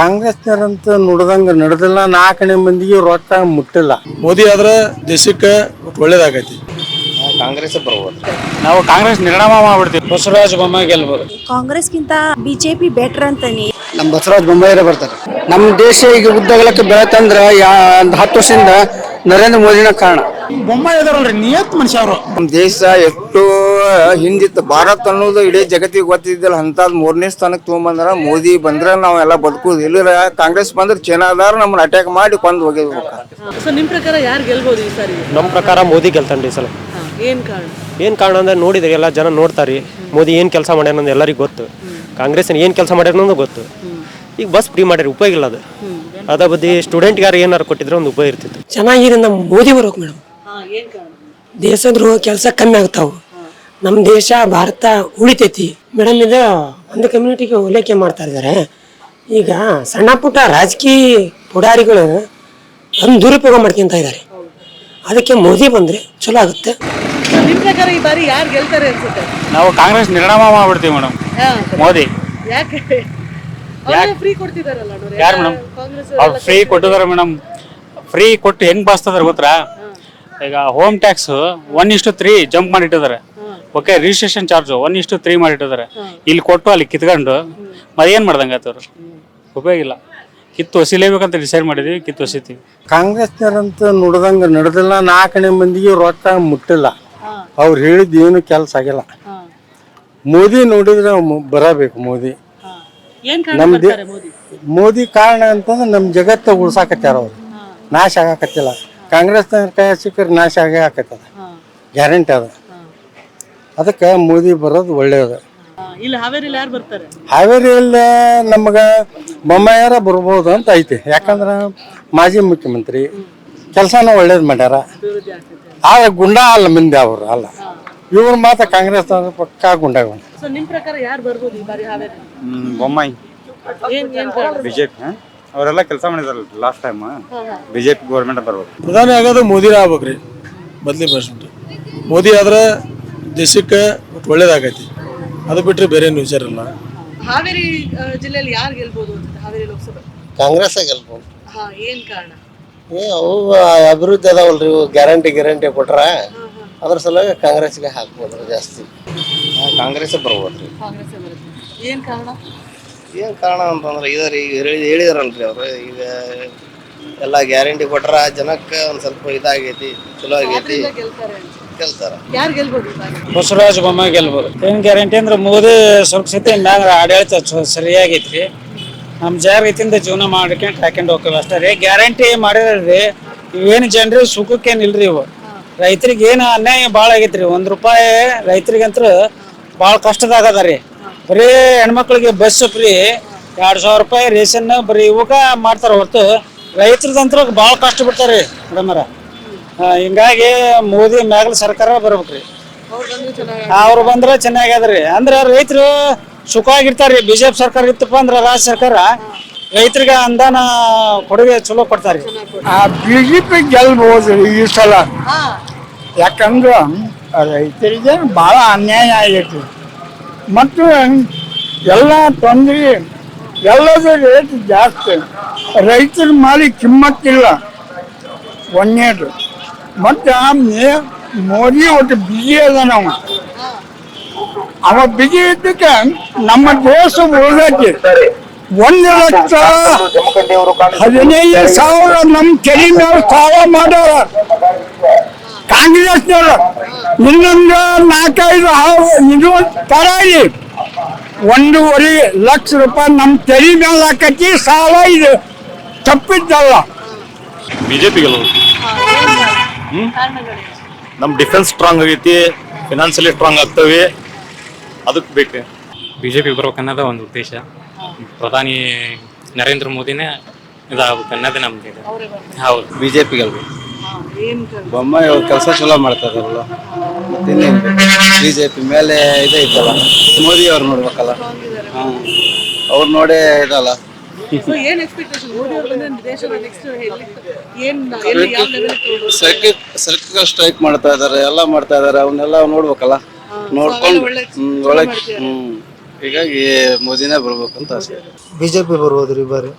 ಕಾಂಗ್ರೆಸ್ನರಂತ ನುಡ್ದಂಗ ನಡೆದಿಲ್ಲ. ನಾಲ್ಕನೇ ಮಂದಿಗೆ ರೊಕ್ಕ ಮುಟ್ಟಿಲ್ಲ. ಮೋದಿ ಆದ್ರೆ ದೇಶಕ್ಕೆ ಒಳ್ಳೇದಾಗೈತಿ. ಕಾಂಗ್ರೆಸ್ ಬರ್ಬೋದು. ನಾವು ಕಾಂಗ್ರೆಸ್ ನಿರ್ಣಾಮ ಮಾಡ್ಬಿಡ್ತೀವಿ. ಬಸವರಾಜ ಬೊಮ್ಮಾಯಿ ಗೆಲ್ಬೋದು. ಕಾಂಗ್ರೆಸ್ಗಿಂತ ಬಿಜೆಪಿ ಬೆಟರ್ ಅಂತಾನೆ. ನಮ್ಮ ಬಸವರಾಜ ಬೊಮ್ಮಾಯಿರೇ ಬರ್ತಾರೆ. ನಮ್ಮ ದೇಶ ಈಗ ಉದ್ದಗಲಕ್ಕೆ ಬೆಳತಂದ್ರ ಯಾ ಒಂದು ಹತ್ತು ವರ್ಷದಿಂದ ನರೇಂದ್ರ ಮೋದಿನ ಕಾರಣ. ಇದಾರಲ್ರಿ ನಿಯತ್ ಮನುಷ್ಯ ಅವರು ನಮ್ಮ ದೇಶ ಎಷ್ಟು ಹಿಂದಿತ್ತು. ಭಾರತ ಅನ್ನೋದು ಇಡೀ ಜಗತ್ತಿಗೆ ಗೊತ್ತಿದ್ದಿಲ್ಲ. ಅಂತದ್ ಮೂರನೇ ಸ್ಥಾನಕ್ಕೆ ತೊಗೊಂಬಂದ್ರ ಮೋದಿ ಬಂದ್ರೆ ನಾವೆಲ್ಲ ಬದುಕುದು. ಇಲ್ಲ ಕಾಂಗ್ರೆಸ್ ಬಂದ್ರೆ ಚೀನಾದಾರ ನಮ್ಮನ್ನ ಅಟ್ಯಾಕ್ ಮಾಡಿ ಕೊಂದು ಹೋಗಿದ್ಬೇಕು ಸೊ ನಿಮ್ ಪ್ರಕಾರ ಯಾರು ಗೆಲ್ಬೋದು ಈ ಸಾರಿ? ನಮ್ಮ ಪ್ರಕಾರ ಮೋದಿ ಗೆಲ್ತಾನೆ ಈ ಸಲ. ಏನ್ ಕಾರಣ? ಏನು ಕಾರಣ ಅಂದ್ರೆ ನೋಡಿದ್ರಿ ಎಲ್ಲ ಜನ ನೋಡ್ತಾರೆ. ಮೋದಿ ಏನು ಕೆಲಸ ಮಾಡ್ಯಾನ ಎಲ್ಲರಿಗೂ ಗೊತ್ತು. ಕಾಂಗ್ರೆಸ್ ಏನು ಕೆಲಸ ಮಾಡ್ಯಾರ ಅನ್ನೋದು ಗೊತ್ತು. ಈಗ ಬಸ್ ಫ್ರೀ ಮಾಡ್ಯಾರ ಉಪಯೋಗ ಇಲ್ಲ ಅದು. ಅದ ಬದಿ ಸ್ಟೂಡೆಂಟ್ಗೆ ಯಾರು ಏನಾರು ಕೊಟ್ಟಿದ್ರೆ ಒಂದು ಉಪಯೋಗ ಇರ್ತಿತ್ತು. ಚೆನ್ನಾಗಿರಿಂದ ನಮ್ಮ ಮೋದಿ ಬರೋಕ್ ಮೇಡಮ್. ಹಾ ಏನ್ ಕಾರಣ? ದೇಶದ್ರೋಹ ಕೆಲಸ ಕಮ್ಮಿ ಆಗ್ತಾವು. ನಮ್ಮ ದೇಶ ಭಾರತ ಉಳಿತೈತಿ. ಮೇಡಮ್ ಇದು ಒಂದು ಕಮ್ಯುನಿಟಿಗೆ ಉಲ್ಲೇಖ ಮಾಡ್ತಾ ಇದ್ದಾರೆ. ಈಗ ಸಣ್ಣ ಪುಟ್ಟ ರಾಜಕೀಯ ಪುಡಾರಿಗಳು ಅದನ್ನು ದುರುಪಯೋಗ ಮಾಡ್ಕೊಂತ ಇದ್ದಾರೆ. ಅದಕ್ಕೆ ಮೋದಿ ಬಂದ್ರೆ ಚಲೋ ಆಗುತ್ತೆ. ಸೊ ನಿಮ್ ಪ್ರಕಾರ ಈ ಬಾರಿ ಯಾರು ಗೆಲ್ತಾರೆ ಅನ್ಸುತ್ತೆ? ನಾವು ಕಾಂಗ್ರೆಸ್ ನಿರ್ಣಾಮ ಮಾಡ್ಬಿಡ್ತೀವಿ ಮೇಡಮ್ ಮೋದಿ. ಯಾಕೆ? ಅವ್ರೇ ಫ್ರೀ ಕೊಡ್ತಿದಾರಲ್ಲ ನೋಡ್ರಿ. ಯಾರು ಮೇಡಮ್ ಕಾಂಗ್ರೆಸ್ ಅವ್ರು ಫ್ರೀ ಕೊಟ್ಟಿದಾರೆ ಮೇಡಮ್ ಫ್ರೀ ಕೊಟ್ಟು ಹೆಂಗ್ ಬಾಸ್ತದಾರೆ ಗೊತ್ತಾ? ಈಗ ಹೋಮ್ ಟ್ಯಾಕ್ಸ್ ಒನ್ ಇಷ್ಟು ತ್ರೀ ಜಂಪ್ ಮಾಡಿಟ್ಟಿದ್ದಾರೆ. ಓಕೆ ರಿಜಿಸ್ಟ್ರೇಷನ್ ಚಾರ್ಜ್ ಒನ್ ಇಷ್ಟು ತ್ರೀ ಮಾಡಿಟ್ಟಿದ್ದಾರೆ. ಇಲ್ಲಿ ಕೊಟ್ಟು ಅಲ್ಲಿ ಕಿತ್ಕೊಂಡು ಮತ್ತೆ ಏನ್ ಮಾಡ್ದಂಗೆ ಆತವ್ರು ಉಪಯೋಗ ಇಲ್ಲ. ಕಿತ್ತು ಒಸಿಲೇಬೇಕಂತ ಡಿಸೈಡ್ ಮಾಡಿದ್ವಿ ಕಿತ್ತು ಒಸಿತೀವಿ. ಕಾಂಗ್ರೆಸ್ನರಂತ ನೋಡ್ದಂಗೆ ನಡೆದಿಲ್ಲ ನಾಲ್ಕನೇ ಮಂದಿಗೆ ರೊಕ್ಕ ಮುಟ್ಟಿಲ್ಲ. ಅವ್ರು ಹೇಳಿದ ಏನು ಕೆಲಸ ಆಗಿಲ್ಲ. ಮೋದಿ ನೋಡಿದ್ರೆ ಬರಬೇಕು ಮೋದಿ. ನಮ್ದು ಮೋದಿ? ಮೋದಿ ಕಾರಣ ಅಂತಂದ್ರೆ ನಮ್ಮ ಜಗತ್ತ ಉಳ್ಸಾಕತ್ಯಾರ ಅವ್ರು. ನಾಶ ಆಗಾಕತ್ತಿಲ್ಲ. ಕಾಂಗ್ರೆಸ್ನ ಕೈ ಸಿಕ್ಕರೆ ನಾಶ ಆಗೇ ಆಕತ್ತದ. ಗ್ಯಾರಂಟಿ ಅದ. ಅದಕ್ಕೆ ಮೋದಿ ಬರೋದು ಒಳ್ಳೆಯದು ಇಲ್ಲಿ ಹಾವೇರಿಲಿ ಯಾರು ಬರ್ತಾರೆ? ಹಾವೇರಿಯಲ್ಲಿ ನಮ್ಗೆ ಬೊಮ್ಮಾಯಾರ ಬರ್ಬೋದು ಅಂತ ಐತಿ. ಯಾಕಂದ್ರೆ ಮಾಜಿ ಮುಖ್ಯಮಂತ್ರಿ ಕೆಲಸನ ಒಳ್ಳೇದು ಮಾಡ್ಯಾರ. ಆದ್ರೆ ಗುಂಡ ಅಲ್ಲ ಮುಂದೆ ಅವರು ಅಲ್ಲ. ಇವ್ರು ಮಾತ್ರ ಕಾಂಗ್ರೆಸ್ ಪಕ್ಕಾ ಗುಂಡಾಗ ಸೊ ನಿಮ್ ಪ್ರಕಾರ ಯಾರು ಬರ್ಬೋದು ಈ ಬಾರಿ ಹಾವೇರಿ? ಬೊಮ್ಮಾಯಿ. ಬಿಜೆಪಿ ಅವರೆಲ್ಲ ಕೆಲಸ ಮಾಡಿದಾರಲ್ಲ ಲಾಸ್ಟ್ ಟೈಮ್ ಬಿಜೆಪಿ ಗೌರ್ಮೆಂಟ್ ಬರ್ಬೇಕು. ಪ್ರಧಾನಿ ಆಗೋದು ಮೋದಿನೇ ಆಗ್ಬೇಕ್ರಿ ಬದ್ಲಿ ಪರ್ಸೆಂಟ್ ಮೋದಿ ಆದ್ರೆ ದೇಶಕ್ಕೆ ಒಳ್ಳೇದಾಗೈತಿ. ಅದು ಬಿಟ್ರೆ ಬೇರೆ ಏನು ವಿಚಾರ ಇಲ್ಲ. ಹಾವೇರಿ ಜಿಲ್ಲೆಯಲ್ಲಿ ಯಾರು ಗೆಲ್ಬೋದು ಅಂತ ಹಾವೇರಿ ಲೋಕಸಭೆ? ಕಾಂಗ್ರೆಸ್ ಗೆಲ್ಬೋದು. ಹಾ ಏನ್ ಕಾರಣ? ಏ ಅವು ಅಭಿವೃದ್ಧಿ ಅದಾವಲ್ರಿ ಇವು ಗ್ಯಾರಂಟಿ ಗ್ಯಾರಂಟಿ ಕೊಟ್ರ ಅದ್ರ ಸಲುವಾಗಿ ಕಾಂಗ್ರೆಸ್ಗೆ ಹಾಕ್ಬೋದ್ರಿ ಜಾಸ್ತಿ. ಕಾಂಗ್ರೆಸ್ ಬರ್ಬೋದ್ರಿ. ಕಾಂಗ್ರೆಸ್ ಏನ್ ಕಾರಣ? ಏನ್ ಕಾರಣ ಅಂತಂದ್ರೆ ಇದೇ ಈಗ ಅವರು ಹೇಳಿದಾರಲ್ರಿ ಅವ್ರು ಈಗ ಎಲ್ಲ ಗ್ಯಾರಂಟಿ ಕೊಟ್ರ ಜನಕ್ಕೆ ಒಂದು ಸ್ವಲ್ಪ ಇದಾಗೈತಿ ಚಲೋ ಆಗೈತಿ. ಗೆಲ್ತಾರೆ ಯಾರು ಗೆಲ್ಬೋದು ಬಸವರಾಜ ಬೊಮ್ಮಾಯಿ ಗೆಲ್ಬೋದು. ಏನ್ ಗ್ಯಾರಂಟಿ ಅಂದ್ರೆ ಮೋದಿ ಸ್ವಲ್ಪ ಸತಿ ಮ್ಯಾಗ ಆಡಳಿತ ಚ- ಸರಿಯಾಗೈತ್ರಿ. ನಮ್ಮ ಜಾಗೃತಿಯಿಂದ ಜೀವನ ಮಾಡ್ಕೊಂಡು ಹಾಕೊಂಡು ಹೋಗ್ತೇವೆ ಅಷ್ಟೇ ರೀ. ಗ್ಯಾರಂಟಿ ಮಾಡಿದ್ರಿ ಇವೇನು ಜನರಿಗೆ ಸುಖಕ್ಕೇನು ಇಲ್ರಿ ಇವು. ರೈತರಿಗೆ ಏನು ಅನ್ಯಾಯ ಭಾಳ ಆಗೈತ್ರಿ. ಒಂದು ರೂಪಾಯಿ ರೈತರಿಗಂತೂ ಭಾಳ ಕಷ್ಟದಾಗದ ರೀ ಬರೀ ಹೆಣ್ಮಕ್ಳಿಗೆ ಬಸ್ ಫ್ರೀ. ಎರಡ್ ಸಾವಿರ ರೂಪಾಯಿ ರೇಷನ್ ಬರೀ ಇವಾಗ ಮಾಡ್ತಾರ ಹೊರತು. ರೈತರದಂತ್ರ ಭಾಳ ಕಷ್ಟ ಬಿಡ್ತಾರೆ ಮೇಡಮರ ಹಿಂಗಾಗಿ ಮೋದಿ ಮ್ಯಾಗಲ ಸರ್ಕಾರ ಬರ್ಬೇಕ್ರಿ. ಅವ್ರು ಬಂದ್ರೆ ಚೆನ್ನಾಗ್ಯದ್ರಿ ಅಂದ್ರೆ ರೈತರು ಸುಖವಾಗಿರ್ತಾರ್ರಿ ಬಿಜೆಪಿ ಸರ್ಕಾರ ಇತ್ತಪ್ಪ ಅಂದ್ರೆ ರಾಜ್ಯ ಸರ್ಕಾರ ರೈತರಿಗೆ ಅಂದಾನ ಕೊಡುಗೆ ಚಲೋ ಕೊಡ್ತಾರೆ ಆ ಬಿಜೆಪಿ ಗೆಲ್ಬಹುದು ಈ ಸಲ. ಯಾಕಂದ್ರೆ ರೈತರಿಗೆ ಭಾಳ ಅನ್ಯಾಯ ಆಗೈತಿ. ಮತ್ತು ಎಲ್ಲ ತೊಂದರೆ ಎಲ್ಲದ ರೇಟ್ ಜಾಸ್ತಿ. ರೈತರ ಮಾಡಿ ಕಿಮ್ಮತ್ತಿಲ್ಲ. ಒಂದೇದು. ಮತ್ತು ಮೇ, ಮೋದಿ ಒಟ್ಟು ಬಿಜಿ ಅದ ನಾವು ಅವ ಬಿಜಿ ಇದ್ದಕ್ಕೆ ನಮ್ಮ ದೇಶ ಉಳಿದೈತಿ. ಒಂದು ಲಕ್ಷ ಹದಿನೈದು ಸಾವಿರ ನಮ್ಮ ಕೆರೆ ಮೇಲೆ ಸಾಲ ಮಾಡ್ಯಾರ. ಕಾಂಗ್ರೆಸ್ನವರು ಇನ್ನೊಂದು ನಾಲ್ಕೈದು ಹಾವು ಇದು ತರಾಯಿ ಒಂದೂವರೆ ಲಕ್ಷ ರೂಪಾಯಿ ನಮ್ಮ ತೆರಿ ಮೇಲೆ ಹಾಕಿ ಸಾಲ ಇದು. ತಪ್ಪಿದ್ದಲ್ಲ. ಬಿಜೆಪಿ ನಮ್ಮ ಡಿಫೆನ್ಸ್ ಸ್ಟ್ರಾಂಗ್ ಆಗೈತಿ ಫಿನಾನ್ಸಿಯಲಿ ಸ್ಟ್ರಾಂಗ್ ಆಗ್ತವೆ. ಅದಕ್ಕೆ ಬೇಕು. ಬಿಜೆಪಿ ಬರ್ಬೇಕು ಅನ್ನೋದೇ ಒಂದು ಉದ್ದೇಶ. ಪ್ರಧಾನಿ ನರೇಂದ್ರ ಮೋದಿನೇ ಇದಾಗುತ್ತೆ ಅನ್ನೋದೇ ನಮ್ದು ಹೌದು. ಬಿಜೆಪಿ ಗೆಲ್ಬೇಕು ಬೊಮ್ಮಾಯಿ ಅವ್ರ ಕೆಲಸ ಚಲೋ ಮಾಡ್ತಾ ಇದಾರಲ್ಲ ಬಿಜೆಪಿ ಮೇಲೆ ಇದೇ ಇದ್ದಲ್ಲ ಮೋದಿ ಅವ್ರು ನೋಡ್ಬೇಕಲ್ಲ. ಹ್ಮ್ ಅವ್ರು ನೋಡೇ ಇದಲ್ಲ. ಸರ್ಕಲ್ ಸ್ಟ್ರೈಕ್ ಮಾಡ್ತಾ ಇದಾರೆ ಎಲ್ಲ ಮಾಡ್ತಾ ಇದಾರೆ ಅವನ್ನೆಲ್ಲ ನೋಡ್ಬೇಕಲ್ಲ. ನೋಡ್ಕೊಂಡು ಒಳಗೆ ಹ್ಮ್ ಹೀಗಾಗಿ ಮೋದಿನೇ ಬರ್ಬೇಕಂತ ಆಸೆ. ಬಿಜೆಪಿ ಬರ್ಬೋದ್ರಿ ಬಾರಿ.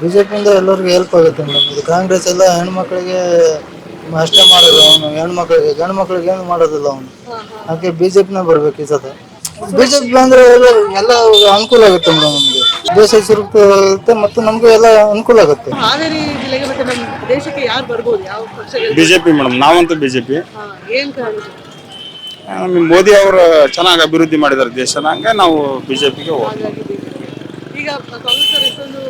ಬಿಜೆಪಿಯಿಂದ ಎಲ್ಲರಿಗೂ ಹೆಲ್ಪ್ ಆಗುತ್ತೆ ಮೇಡಮ್ ಇದು ಕಾಂಗ್ರೆಸ್ ಎಲ್ಲ ಹೆಣ್ಮಕ್ಳಿಗೆ ಅಷ್ಟೇ ಮಾಡೋದು ಅವನು ಹೆಣ್ಮಕ್ಳಿಗೆ ಗಂಡು ಮಕ್ಳಿಗೆ ಏನು ಮಾಡೋದಿಲ್ಲ ಅವನು. ಅದಕ್ಕೆ ಬಿಜೆಪಿನ ಬರ್ಬೇಕು ಈ ಸತ. ಬಿಜೆಪಿ ಬಂದ್ರೆ ಎಲ್ಲ ಎಲ್ಲ ಅನುಕೂಲ ಆಗುತ್ತೆ ಮೇಡಮ್ ನಮಗೆ. ದೇಶ ಸುರಕ್ಷತೆ ಮತ್ತು ನಮಗೂ ಎಲ್ಲ ಅನುಕೂಲ ಆಗುತ್ತೆ. ಹಾವೇರಿ ಜಿಲ್ಲೆಗೆ ಮತ್ತೆ ನಮ್ಮ ದೇಶಕ್ಕೆ ಯಾರು ಬರ್ಬೋದು? ಯಾವ ಪಕ್ಷ ಬಿಜೆಪಿ ಮೇಡಮ್ ನಾವಂತೂ ಬಿಜೆಪಿ. ಹಾ, ಏನ್ ಕಾರಣ? ಮೋದಿ ಅವರು ಚೆನ್ನಾಗಿ ಅಭಿವೃದ್ಧಿ ಮಾಡಿದ್ದಾರೆ ದೇಶನ ಹಂಗೆ ನಾವು ಬಿಜೆಪಿಗೆ ಹೋಗ್ತೀವಿ. ಈಗ ಕಾಂಗ್ರೆಸ್ ಅವರು ಎಷ್ಟೊಂದು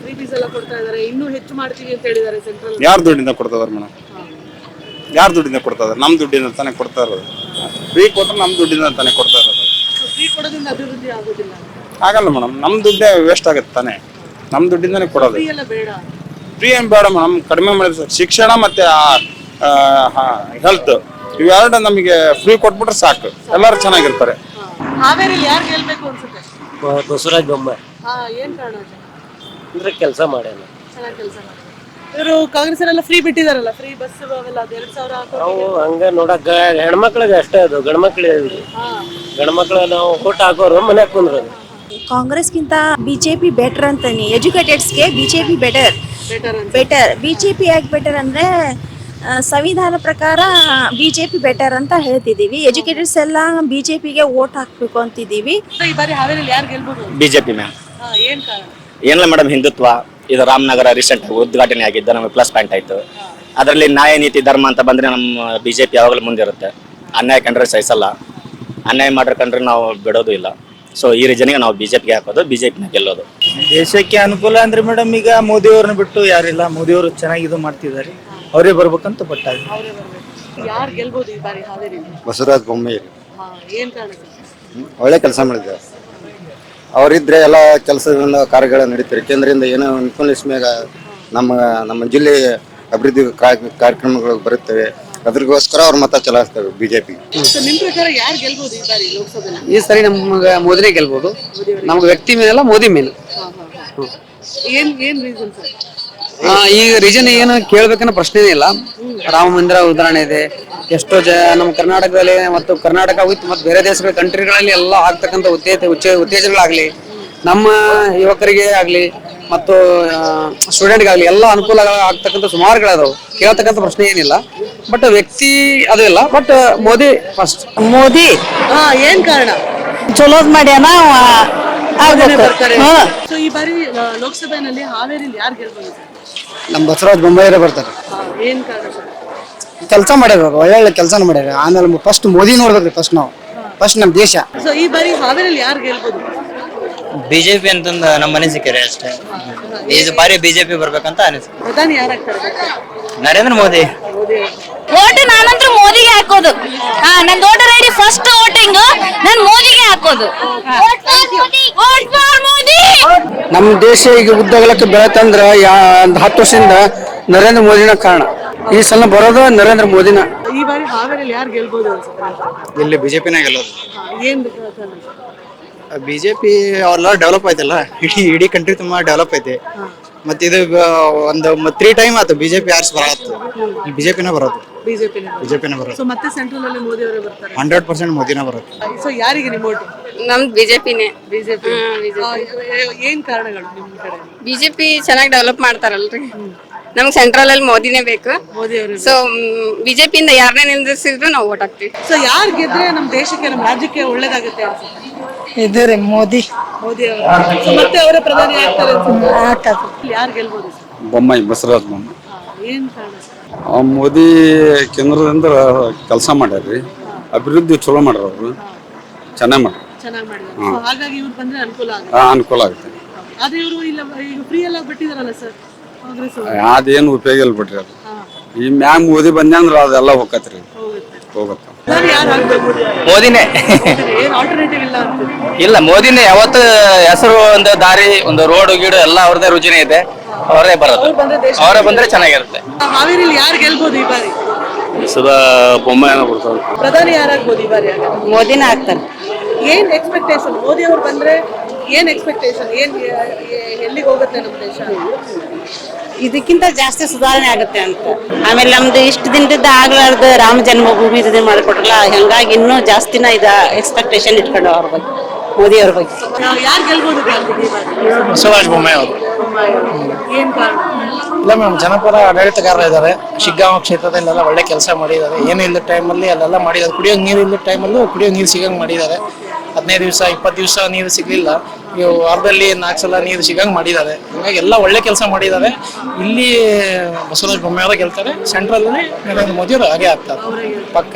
ಫ್ರೀ ಬೀಸ್ ಎಲ್ಲ ಕೊಡ್ತಾ ಇದಾರೆ ಇನ್ನೂ ಹೆಚ್ಚು ಮಾಡ್ತೀವಿ ಅಂತ ಹೇಳಿದ್ದಾರೆ ಸೆಂಟ್ರಲ್ ಯಾರು ದುಡ್ಡಿಂದ ಕೊಡ್ತಾರೆ ಮೇಡಮ್? ಯಾರು ದುಡ್ಡಿಂದ ಕೊಡ್ತಾ ಇದಾರೆ? ನಮ್ಮ ದುಡ್ಡಿಂದ ತಾನೇ ಕೊಡ್ತಾ ಇರೋದು. ಫ್ರೀ ಕೊಟ್ಟರೆ ನಮ್ಮ ದುಡ್ಡಿಂದ ತಾನೇ ಕೊಡ್ತಾ ಇರೋದು. ಫ್ರೀ ಕೊಡೋದ್ರಿಂದ ಅಭಿವೃದ್ಧಿ ಆಗೋದಿಲ್ಲ. ಆಗಲ್ಲ ಮೇಡಮ್ ನಮ್ಮ ದುಡ್ಡೇ ವೇಸ್ಟ್ ಆಗುತ್ತೆ ತಾನೇ. ನಮ್ಮ ದುಡ್ಡಿಂದಾನೇ ಕೊಡೋದು. ಫ್ರೀ ಎಲ್ಲ ಬೇಡ. ಫ್ರೀ ಏನು ಬೇಡ ಮೇಡಮ್ ಕಡಿಮೆ ಮಾಡಿದ್ರೆ ಸಾಕು. ಶಿಕ್ಷಣ ಮತ್ತೆ ಹೆಲ್ತ್ ಇವೆರಡು ನಮಗೆ ಫ್ರೀ ಕೊಟ್ಬಿಟ್ರೆ ಸಾಕು. ಎಲ್ಲರೂ ಚೆನ್ನಾಗಿರ್ತಾರೆ. ಹಾವೇರಿಲಿ ಯಾರು ಗೆಲ್ಬೇಕು ಅನ್ಸುತ್ತೆ? ಬಸವರಾಜ ಬೊಮ್ಮಾಯಿ. ಹಾ ಏನ್ ಕಾರಣ? ಅಂದ್ರೆ ಕೆಲಸ ಮಾಡ್ಯಾನ. ಚೆನ್ನಾಗಿ ಕೆಲಸ ಇವರು ಕಾಂಗ್ರೆಸ್ ಅವರೆಲ್ಲ ಫ್ರೀ ಬಿಟ್ಟಿದಾರಲ್ಲ ಫ್ರೀ ಬಸ್ ಅವೆಲ್ಲ ಅದ್ ಎರಡ್ ಸಾವಿರ ನಾವು ಹಂಗ ನೋಡಕ್ ಹೆಣ್ಮಕ್ಳಿಗೆ ಅಷ್ಟೇ ಅದು ಗಂಡ್ ಮಕ್ಳಿಗೆ ಗಂಡ್ ಮಕ್ಳು ನಾವು ಊಟ ಹಾಕೋರು ಮನ್ಯಾಗ ಕಾಂಗ್ರೆಸ್ ಕಾಂಗ್ರೆಸ್ಗಿಂತ ಬಿಜೆಪಿ ಬೆಟರ್ ಅಂತಾನೆ. ಎಜುಕೇಟೆಡ್ಸ್ಗೆ BJP better better better BJP ಯಾಕೆ ಬೆಟರ್ ಅಂದ್ರೆ ಆ, ಸಂವಿಧಾನ ಪ್ರಕಾರ ಬಿಜೆಪಿ ಬೆಟರ್ ಅಂತ ಹೇಳ್ತಿದೀವಿ ಎಜುಕೇಟೆಡ್ಸ್ ಎಲ್ಲ ಬಿಜೆಪಿಗೆ ವೋಟ್ ಹಾಕ್ಬೇಕು ಅಂತಿದೀವಿ ಈ ಬಾರಿ ಹಾವೇರಿಲಿ ಯಾರು ಗೆಲ್ಬಹುದು ಬಿಜೆಪಿ ಮ್ಯಾಮ್. ಏನಿಲ್ಲ ಮೇಡಮ್ ಹಿಂದುತ್ವ. ಇದು ರಾಮನಗರ ರೀಸೆಂಟ್ ಉದ್ಘಾಟನೆ ಆಗಿದ್ದು ನಮಗೆ ಪ್ಲಸ್ ಪಾಯಿಂಟ್ ಆಯ್ತು. ಅದರಲ್ಲಿ ನ್ಯಾಯ ನೀತಿ ಧರ್ಮ ಅಂತ ಬಂದ್ರೆ ನಮ್ಮ ಬಿಜೆಪಿ ಯಾವಾಗಲೂ ಮುಂದಿರುತ್ತೆ ಅನ್ಯಾಯ ಕಂಡ್ರೆ ಸಹಿಸಲ್ಲ. ಅನ್ಯಾಯ ಮಾಡ್ರೆ ಕಂಡ್ರೆ ನಾವು ಬಿಡೋದು ಇಲ್ಲ. ಸೊ ಈ ರೀಜನ್ಗೆ ನಾವು ಬಿಜೆಪಿಗೆ ಹಾಕೋದು ಬಿಜೆಪಿನ ಗೆಲ್ಲೋದು. ದೇಶಕ್ಕೆ ಅನುಕೂಲ ಅಂದ್ರೆ ಮೇಡಮ್ ಈಗ ಮೋದಿ ಅವ್ರನ್ನ ಬಿಟ್ಟು ಯಾರಿಲ್ಲ. ಮೋದಿ ಅವರು ಚೆನ್ನಾಗಿ ಇದು ಮಾಡ್ತಿದ್ದಾರೆ. ಅವರೇ ಬರ್ಬೇಕಂತ ಪಟ್ಟಾಗಿ ಅವರೇ ಬೊಮ್ಮೆ ಯಾರು ಗೆಲ್ಬಹುದು ಈ ಬಾರಿ ಹಾವೇರಿಲಿ ಬಸವರಾಜ ಬೊಮ್ಮಾಯಿ. ಸರ್? ಒಳ್ಳೆ ಕೆಲಸ ಮಾಡಿದ್ದಾರೆ. ಅವರಿದ್ರೆ ಎಲ್ಲ ಕೆಲಸದಿಂದ ಕಾರ್ಯಗಳ ನಡೀತಾರೆ. ಕೇಂದ್ರದಿಂದ ಏನೋ ಅನುಕೂಲಿಸ್ಮ್ಯಾಗ ನಮ್ಮ ನಮ್ಮ ಜಿಲ್ಲೆ ಅಭಿವೃದ್ಧಿ ಕಾರ್ಯಕ್ರಮಗಳು ಬರುತ್ತವೆ. ಅದ್ರಗೋಸ್ಕರ ಅವ್ರ ಮತ ಚಲಾಯಿಸ್ತವೆ ಬಿಜೆಪಿ. ಸೊ ನಿಮ್ ಪ್ರಕಾರ ಯಾರು ಗೆಲ್ಬಹುದು ಈ ಬಾರಿ ಲೋಕಸಭೆಯಲ್ಲಿ ಈ ಸರಿ ನಮ್ಗೆ ಮೋದಿನೇ ಗೆಲ್ಬಹುದು ನಮ್ಗೆ ವ್ಯಕ್ತಿ ಮೇಲಲ್ಲ ಮೋದಿ ಮೇಲೆ. ಏನ್ ಏನ್ ರೀಸನ್ ಸರ್ ಆ, ಈಗ ರೀಸನ್ ಏನು ಕೇಳ್ಬೇಕನ್ನೋ ಪ್ರಶ್ನೆನೇ ಇಲ್ಲ. ರಾಮ ಮಂದಿರ ಉದಾಹರಣೆ ಇದೆ. ಎಷ್ಟೋ ಜ ನಮ್ಮ ಕರ್ನಾಟಕದಲ್ಲಿ ಮತ್ತು ಕರ್ನಾಟಕ ವಿತ್ ಮತ್ತು ಬೇರೆ ದೇಶಗಳ ಕಂಟ್ರಿಗಳಲ್ಲಿ ಎಲ್ಲ ಆಗ್ತಕ್ಕಂಥ ಉತ್ತೇಜ ಉಚ್ಚ ಉತ್ತೇಜನಗಳಾಗಲಿ ನಮ್ಮ ಯುವಕರಿಗೆ ಆಗಲಿ ಮತ್ತು ಸ್ಟೂಡೆಂಟ್ಗಾಗಲಿ ಎಲ್ಲ ಅನುಕೂಲ ಆಗ್ತಕ್ಕಂಥ ಸುಮಾರುಗಳಾದವು. ಕೇಳ್ತಕ್ಕಂಥ ಪ್ರಶ್ನೆ ಏನಿಲ್ಲ. ಬಟ್ ವ್ಯಕ್ತಿ ಅದು ಇಲ್ಲ. But Modi first Modi? ಆ ಏನ್ ಕಾರಣ? ಚಲೋದ್ ಮಾಡ್ಯಾನ ಈ ಬಾರಿ ಹಾವೇರಿಲಿ ಯಾರು ಗೆಲ್ಬಹುದು ಸರ್ ನಮ್ಮ ಬಸವರಾಜ ಬೊಮ್ಮಾಯಿರೇ ಬರ್ತಾರೆ. ಏನ್ ಕಾರಣ ಸರ್? ಕೆಲಸ ಮಾಡ್ಯಾರ ಒಳ್ಳೊಳ್ಳೆ ಕೆಲಸ ಮಾಡ್ಯಾರ. ಆಮೇಲೆ ಫಸ್ಟ್ ಮೋದಿ ನೋಡ್ಬೇಕ್ರಿ ಫಸ್ಟ್ ನಾವು. ಫಸ್ಟ್ ನಮ್ಮ ದೇಶ. ಸೊ ಈ ಬಾರಿ ಹಾವೇರಿಯಲ್ಲಿ ಯಾರು ಗೆಲ್ಬಹುದು ಬಿಜೆಪಿ ಅಂತಂದ ನಮ್ಮ ಅನಿಸಿಕೆ ಅಷ್ಟೇ. ಈ ಬಾರಿ ಬಿಜೆಪಿ ಬರ್ಬೇಕಂತ ಅನಿಸಿಕೆ ಪ್ರಧಾನಿ ಯಾರಾಗ್ತಾರೆ? ನರೇಂದ್ರ ಮೋದಿ. ಮೋದಿ ಓಟ್ ನಾನಂತೂ ಮೋದಿಗೆ ಹಾಕೋದು. ಹಾ ನನ್ ವೋಟರ್ ಐಡಿ ಫಸ್ಟ್ ವೋಟಿಂಗ್ ನಾನ್ ಮೋದಿಗೆ ಹಾಕೋದು. ಮೋದಿ. ನಮ್ಮ ದೇಶ ಈಗ ಉದ್ದಗಲಕ್ಕೆ ಬೆಳೆತಂದ್ರ ಯಾ ಒಂದ್ ಹತ್ತು ವರ್ಷದಿಂದ ನರೇಂದ್ರ ಮೋದಿನ ಕಾರಣ. ಈ ಸಲ ಬರೋದು ನರೇಂದ್ರ ಮೋದಿನ. ಈ ಬಾರಿ ಹಾವೇರಿಯಲ್ಲಿ ಯಾರು ಗೆಲ್ಬಹುದು ಅನ್ಸುತ್ತೆ? ಇಲ್ಲಿ ಬಿಜೆಪಿನ ಗೆಲ್ಲೋದು. ಏನು? ಬಿಜೆಪಿ ಅವೆಲ್ಲ ಡೆವಲಪ್ ಆಯ್ತಲ್ಲ? ಇಡೀ ಇಡೀ ಕಂಟ್ರಿ ತುಂಬಾ ಡೆವಲಪ್ ಐತೆ. ಮತ್ತೆ ಇದು ಬ- ಒಂದು ತ್ರೀ ಟೈಮ್ ಆಯ್ತು ಬಿಜೆಪಿ ಯಾರು ಬರತ್ತು ಬಿಜೆಪಿನ ಬರೋದು. ಬಿಜೆಪಿ ಬಿಜೆಪಿನ ಬರೋದು ಸೊ ಮತ್ತೆ ಸೆಂಟ್ರಲ್ ಅಲ್ಲಿ ಮೋದಿ ಅವರೇ ಬರ್ತಾರೆ. ಹಂಡ್ರೆಡ್ ಪರ್ಸೆಂಟ್ ಮೋದಿನ ಬರುತ್ತೆ. ಸೊ ಯಾರಿಗೆ ನಿಮ್ಮ ಓಟು ನಮ್ದು ಬಿಜೆಪಿನೇ. ಬಿಜೆಪಿ. ಏನ್ ಕಾರಣಗಳು ನಿಮ್ಮ ಕಡೆ? ಬಿಜೆಪಿ ಚೆನ್ನಾಗಿ ಡೆವಲಪ್ ಮಾಡ್ತಾರಲ್ರಿ. ನಮ್ಗೆ ಸೆಂಟ್ರಲ್ ಅಲ್ಲಿ ಮೋದಿನೇ ಬೇಕು. ಮೋದಿ ಅವರು ಸೊ ಬಿಜೆಪಿಯಿಂದ ಯಾರನ್ನೇ ನಿಂದಿಸಿದ್ರು ನಾವು ಓಟ್ ಹಾಕ್ತೀವಿ. ಸೊ ಯಾರು ಗೆದ್ರೆ ನಮ್ಮ ದೇಶಕ್ಕೆ ನಮ್ಮ ರಾಜ್ಯಕ್ಕೆ ಒಳ್ಳೇದಾಗುತ್ತೆ ಅನ್ಸುತ್ತೆ? ಇದು ರೀ ಮೋದಿ. ಮೋದಿ ಅವರು. ಸೊ ಮತ್ತೆ ಅವರ ಪ್ರಧಾನಿ ಆಗ್ತಾರೆ ಅನ್ಸುತ್ತೆ? ಯಾರು ಗೆಲ್ಬೋದು? ಸರ್ ಬೊಮ್ಮಾಯಿ ಬಸವರಾಜ ಬೊಮ್ಮಾಯಿ. ಏನ್ ಕಾರಣ? ಸರ್ ಮೋದಿ ಕೇಂದ್ರದಿಂದ ಕೆಲಸ ಮಾಡ್ಯಾರ್ರಿ. ಅಭಿವೃದ್ಧಿ ಚಲೋ ಮಾಡ್ಯಾರ ಅವರು. ಚೆನ್ನಾಗಿ ಮಾಡ್ಯಾರ. ಚೆನ್ನಾಗಿ ಮಾಡಿದ್ದಾರೆ ಹಾಗಾಗಿ ಇವ್ರು ಬಂದ್ರೆ ಅನುಕೂಲ ಆಗುತ್ತೆ. ಆ, ಅನುಕೂಲ ಆಗುತ್ತೆ. ಆದ್ರೆ ಇವರು ಇಲ್ಲ ಈಗ ಫ್ರೀ ಎಲ್ಲ ಬಿಟ್ಟಿದಾರಲ್ಲ ಸರ್ ಕಾಂಗ್ರೆಸ್ ಅವರು? ಅದೇನು ಉಪಯೋಗ ಇಲ್ಲ ಬಿಟ್ರಿ. ಅದು ಹಾ. ಈ ಮ್ಯಾಮ್ ಮೋದಿ ಬಂದ್ಯಂದ್ರ ಅದೆಲ್ಲ ಹೋಗತ್ರಿ. ಹೋಗುತ್ತೆ. ಹೋಗತ್ತ. ಪ್ರಧಾನಿ ಯಾರು ಆಗ್ಬೇಕು? ಮೋದಿನೇ. ಏನ್ ಆಲ್ಟರ್ನೇಟಿವ್ ಇಲ್ಲ ಇಲ್ಲ ಮೋದಿನೇ ಯಾವತ್ತು ಹೆಸರು ಒಂದು ದಾರಿ ಒಂದು ರೋಡ್ ಗೀಡು ಎಲ್ಲ ಅವ್ರದೇ ರುಚಿನೇ ಇದೆ. ಅವರೇ ಬರೋದು. ಅವರೇ ಬಂದ್ರೆ ಚೆನ್ನಾಗಿರುತ್ತೆ. ಹಾವೇರಿಲಿ ಯಾರು ಗೆಲ್ಬೋದು ಈ ಬಾರಿ? ಸದಾ ಬೊಮ್ಮಾಯಿನ ಬರ್ತಾರೆ ಪ್ರಧಾನಿ ಯಾರಾಗ್ಬೋದು ಈ ಬಾರಿ? ಹಾಗಾದ್ರೆ? ಮೋದಿನ ಆಗ್ತಾರೆ. ಏನ್ ಎಕ್ಸ್ಪೆಕ್ಟೇಷನ್ ಮೋದಿ ಅವರು ಬಂದ್ರೆ ಏನ್ ಎಕ್ಸ್ಪೆಕ್ಟೇಷನ್ ಏನ್ ಎ- ಎಲ್ಲಿಗೆ ಹೋಗುತ್ತೆ ನಮ್ಮ ದೇಶ ಇದಕ್ಕಿಂತ ಜಾಸ್ತಿ ಸುಧಾರಣೆ ಆಗುತ್ತೆ ಅಂತ. ಆಮೇಲೆ ನಮ್ದು ಇಷ್ಟು ದಿನದಿಂದ ಆಗ್ಲಾರ್ದು ರಾಮ ಜನ್ಮಭೂಮಿ ಇದನ್ನ ಮಾಡಿಕೊಟ್ರಲ್ಲ ಹಂಗಾಗಿ ಇನ್ನೂ ಜಾಸ್ತಿನ ಇದ ಎಕ್ಸ್ಪೆಕ್ಟೇಷನ್ ಇಟ್ಕೊಂಡು ಅವ್ರ ಬಗ್ಗೆ ಮೋದಿ ಅವ್ರ ಬಗ್ಗೆ? ಬಸವರಾಜ ಬೊಮ್ಮಾಯಿ ಅವರು. ಏನ್ ಇಲ್ಲ ಮೇಡಮ್ ಜನಪರ ಆಡಳಿತಗಾರರು ಇದ್ದಾರೆ. ಶಿಗ್ಗಾಂವ ಕ್ಷೇತ್ರದಲ್ಲೆಲ್ಲ ಒಳ್ಳೆ ಕೆಲಸ ಮಾಡಿದ್ದಾರೆ. ಏನು ಇಲ್ಲದ ಟೈಮಲ್ಲಿ ಅಲ್ಲೆಲ್ಲ ಮಾಡಿದ್ದಾರೆ. ಕುಡಿಯೋ ನೀರು ಇಲ್ಲದ ಟೈಮಲ್ಲೂ ಕುಡಿಯೋ ನೀರು ಸಿಗಂಗ್ ಮಾಡಿದ್ದಾರೆ. ಹದಿನೈದು ದಿವಸ ಇಪ್ಪತ್ತು ದಿವಸ ನೀರು ಸಿಗಲಿಲ್ಲ. ಇವು ವಾರದಲ್ಲಿ ನಾಲ್ಕು ಸಲ ನೀರು ಸಿಗಂಗ್ ಮಾಡಿದ್ದಾರೆ. ಹಂಗಾಗಿ ಎಲ್ಲ ಒಳ್ಳೆ ಕೆಲಸ ಮಾಡಿದ್ದಾರೆ. ಇಲ್ಲಿ ಬಸವರಾಜ ಬೊಮ್ಮಾಯಿ ಅವರೇ ಗೆಲ್ತಾರೆ. ಸೆಂಟ್ರಲ್ಲೇ ನರೇಂದ್ರ ಮೋದಿ ಅವರು ಹಾಗೆ ಆಗ್ತಾರೆ ಪಕ್ಕ.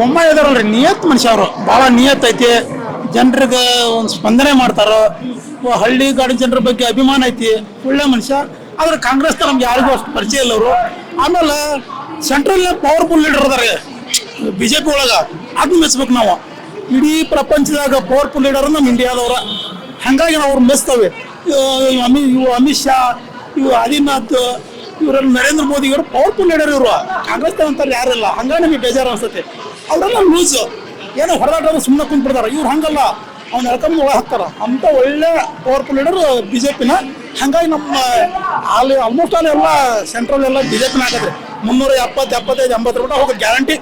ಬೊಮ್ಮಾಯಿ ಇದಾರಲ್ರಿ ನಿಯತ್ ಮನುಷ್ಯ ಅವರು. ಭಾಳ ನಿಯತ್ ಐತಿ. ಜನರಿಗೆ ಒಂದು ಸ್ಪಂದನೆ ಮಾಡ್ತಾರ? ಹಳ್ಳಿ ಗಾಡಿ ಜನರ ಬಗ್ಗೆ ಅಭಿಮಾನ ಐತಿ, ಒಳ್ಳೆ ಮನುಷ್ಯ. ಆದ್ರೆ ಕಾಂಗ್ರೆಸ್ ನಮ್ಗೆ ಯಾರಿಗೂ ಅಷ್ಟು ಪರಿಚಯ ಇಲ್ಲ ಅವರು. ಆಮೇಲೆ ಸೆಂಟ್ರಲ್ ಪವರ್ಫುಲ್ ಲೀಡರ್ ಅದಾರೆ ಬಿಜೆಪಿ ಒಳಗ. ಅದನ್ನ ಮೆಚ್ಬೇಕು ನಾವು. ಇಡೀ ಪ್ರಪಂಚದಾಗ ಪವರ್ಫುಲ್ ಲೀಡರ್ ನಮ್ಮ ಇಂಡಿಯಾದವ್ರ ಹಂಗಾಗಿ ನಾವು ಅವ್ರು ಮೆಚ್ತೇವೆ. ಅಮಿ, ಇವು ಅಮಿತ್ ಶಾ, ಇವು ಆದಿನಾಥ್, ಇವರೆಲ್ಲ ನರೇಂದ್ರ ಮೋದಿ, ಇವರು ಪವರ್ಫುಲ್ ಲೀಡರ್ ಇವರು. ಕಾಂಗ್ರೆಸ್ ಅಂತಾರೆ ಯಾರಿಲ್ಲ ಹಂಗಾಗಿ ನಮಗೆ ಬೇಜಾರು ಅನ್ಸುತ್ತೆ. ಅವರೆಲ್ಲ ಲೂಸ್ ಏನೋ ಹೊಡೆದಾಟ ಸುಮ್ಮನೆ ಕುಂತ್ಬಿಡ್ತಾರ. ಇವ್ರು ಹಂಗಲ್ಲ. ಅವ್ನ ಎಳ್ಕೊಂಡು ಒಳಗೆ ಹಾಕ್ತಾರ. ಅಂತ ಒಳ್ಳೆ ಪವರ್ಫುಲ್ ಲೀಡರ್ ಬಿಜೆಪಿನ ಹಂಗಾಗಿ ನಮ್ಮ ಅಲ್ಲಿ ಆಲ್ಮೋಸ್ಟ್ ಅಲ್ಲಿ ಎಲ್ಲ ಸೆಂಟ್ರಲ್ ಎಲ್ಲ ಬಿಜೆಪಿನ ಹಾಕಿದ್ರೆ. ಮುನ್ನೂರ ಎಪ್ಪತ್ತು ಎಪ್ಪತ್ತೈದು ಎಂಬತ್ತು ರೂಪಾಯಿ ಹೋಗೋ ಗ್ಯಾರಂಟಿ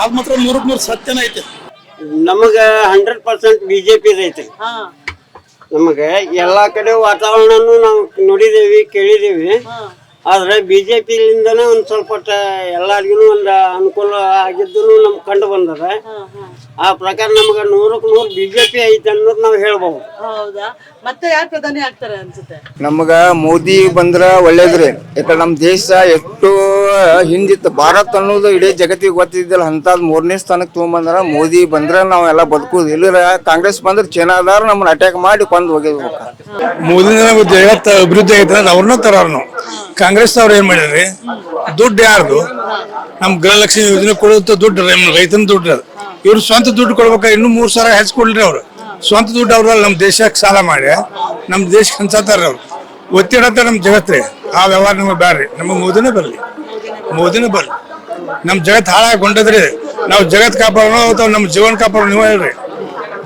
ಆಗ ಮಾತ್ರ ನೂರಕ್ಕೆ ನೂರು ಸತ್ಯನ ಐತೆ. ನಮಗ ಹಂಡ್ರೆಡ್ ಪರ್ಸೆಂಟ್ ಬಿಜೆಪಿ ಐತೆ. ನಮಗೆ ಎಲ್ಲಾ ಕಡೆ ವಾತಾವರಣನೂ ನಾವು ನೋಡಿದೇವಿ ಕೇಳಿದೇವಿ. ಆದ್ರೆ ಬಿಜೆಪಿಲಿಂದನೇ ಒಂದ್ ಸ್ವಲ್ಪ ಎಲ್ಲರಿಗೂ ಒಂದು ಅನುಕೂಲ ಆಗಿದ್ದು ನಮ್ಗೆ ಕಂಡು ಬಂದದ. ಆ ಪ್ರಕಾರ ನಮ್ಗೆ ನೂರಕ್ಕೆ ನೂರು ಬಿಜೆಪಿ ಐತೆ ಅನ್ನೋದು ನಾವು ಹೇಳ್ಬೋದು. ಹೌದಾ? ಮತ್ತೆ ಯಾರು ಪ್ರಧಾನಿ ಆಗ್ತಾರೆ ಅನ್ಸುತ್ತೆ? ನಮಗ ಮೋದಿ ಬಂದ್ರ ಒಳ್ಳೇದ್ರಿ. ಯಾಕಂದ್ರೆ ನಮ್ಮ ದೇಶ ಎಷ್ಟು ಹಿಂದಿತ್ತು. ಭಾರತ್ ಅನ್ನೋದು ಇಡೀ ಜಗತ್ತಿಗೆ ಗೊತ್ತಿದ್ದಿಲ್ಲ. ಅಂತದ್ ಮೂರನೇ ಸ್ಥಾನಕ್ಕೆ ತೊಗೊಂಬಂದ್ರ ಮೋದಿ ಬಂದ್ರ ನಾವೆಲ್ಲ ಬದುಕುದು. ಇಲ್ಲ ಕಾಂಗ್ರೆಸ್ ಬಂದ್ರೆ ಚೀನಾದಾರ ನಮ್ಮನ್ನ ಅಟ್ಯಾಕ್ ಮಾಡಿ ಕೊಂದು ಹೋಗಿದ್ವಿ. ಮೋದಿ ಜಗತ್ತು ಅಭಿವೃದ್ಧಿ ಐತೆ ಅವ್ರನ್ನ ತರೋರು ನಾವು. ಕಾಂಗ್ರೆಸ್ ಅವ್ರು ಏನ್ ಮಾಡಿದ್ರಿ? ದುಡ್ಡು ಯಾರ್ದು? ನಮ್ ಗೃಹಲಕ್ಷ್ಮಿ ಯೋಜನೆ ಕೊಡುತ್ತ ದುಡ್ಡು ರೈತನ ದುಡ್ಡು ಅದು. ಇವ್ರು ಸ್ವಂತ ದುಡ್ಡು ಕೊಡ್ಬೇಕಾ ಇನ್ನು ಮೂರ್ ಸಾವಿರ ಹೆಚ್ಚು ಕೊಡ್ಲಿ ಅವ್ರು. ಸ್ವಂತ ದುಡ್ಡು ಅವ್ರಲ್ಲ ನಮ್ ದೇಶಕ್ಕೆ ಸಾಲ ಮಾಡಿ, ನಮ್ ದೇಶಕ್ಕೆ ಹಂಚತಾರ ಅವ್ರು. ಒತ್ತಿಡತ್ತ ನಮ್ ಜಗತ್ತೇ ಆ ವ್ಯವಹಾರ ನಮಗೆ ಬ್ಯಾಡ್ರಿ. ನಮಗೆ ಮೋದಿನೇ ಬರ್ಲಿ. ಮೋದಿನೇ ಬರ್ಲಿ. ನಮ್ ಜಗತ್ ಹಾಳಾಗೊಂಡದ್ರಿ. ನಾವು ಜಗತ್ ಕಾಪಾಡೋಣ ಅಥವಾ ನಮ್ ಜೀವನ ಕಾಪಾಡೋಣ ನೀವು ಹೇಳ್ರಿ.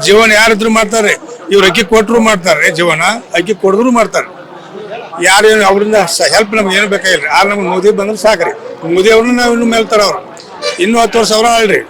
ಜೀವನ ಯಾರಿದ್ರು ಮಾಡ್ತಾರೆ ಇವ್ರು ಅಕ್ಕಿ ಕೊಟ್ರು ಮಾಡ್ತಾರೆ ಜೀವನ. ಅಕ್ಕಿ ಕೊಡಿದ್ರು ಮಾಡ್ತಾರೆ ಯಾರೇನು ಅವರಿಂದ ಹೆಲ್ಪ್ ನಮ್ಗೆ ಏನು ಬೇಕಾಗಿಲ್ಲ ಆದ್ರೆ ನಮ್ಗೆ ಮೋದಿ ಬಂದ್ರೆ ಸಾಕ್ರಿ. ಮೋದಿ ಅವ್ರನ್ನ ನಾವು ಇನ್ನು ಮೇಲ್ತಾರ ಅವ್ರು ಇನ್ನು ಹತ್ತು ವರ್ಷ ಅವ್ರ ಅಲ್ರಿ